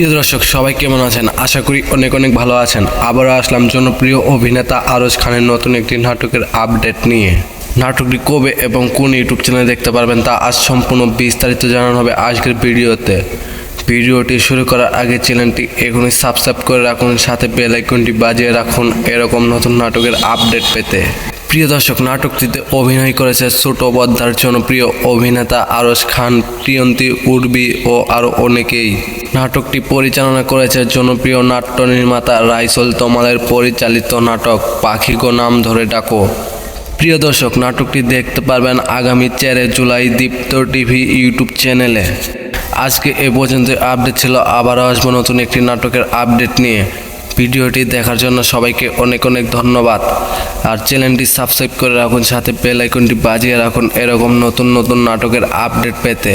প্রিয় দর্শক, সবাই কেমন আছেন? আশা করি অনেক অনেক ভালো আছেন। আবারও আসলাম জনপ্রিয় অভিনেতা আরজ খানের নতুন একটি নাটকের আপডেট নিয়ে। নাটকটি কবে এবং কোন ইউটিউব চ্যানেলে দেখতে পারবেন তা আজ সম্পূর্ণ বিস্তারিত জানানো হবে আজকের ভিডিওতে। ভিডিওটি শুরু করার আগে চ্যানেলটি এখনই সাবস্ক্রাইব করে রাখুন, সাথে বেল আইকনটি বাজিয়ে রাখুন এরকম নতুন নাটকের আপডেট পেতে। প্রিয় দর্শক, নাটকটিতে অভিনয় করেছে ছোট বদ্দার জনপ্রিয় অভিনেতা আরশ খান, প্রিয়ন্তী উর্বি ও আরও অনেকেই। নাটকটি পরিচালনা করেছে জনপ্রিয় নাট্য নির্মাতা রাইসল তমালের পরিচালিত নাটক পাখি গো নাম ধরে ডাকো। প্রিয় দর্শক, নাটকটি দেখতে পারবেন আগামী চারে জুলাই দীপ্ত টিভি ইউটিউব চ্যানেলে। আজকে এ পর্যন্ত আপডেট ছিল, আবারও আসব নতুন একটি নাটকের আপডেট নিয়ে। ভিডিওটি দেখার জন্য সবাইকে অনেক অনেক ধন্যবাদ। আর চ্যানেলটি সাবস্ক্রাইব করে রাখুন, সাথে বেল আইকনটি বাজিয়ে রাখুন এরকম নতুন নতুন নাটকের আপডেট পেতে।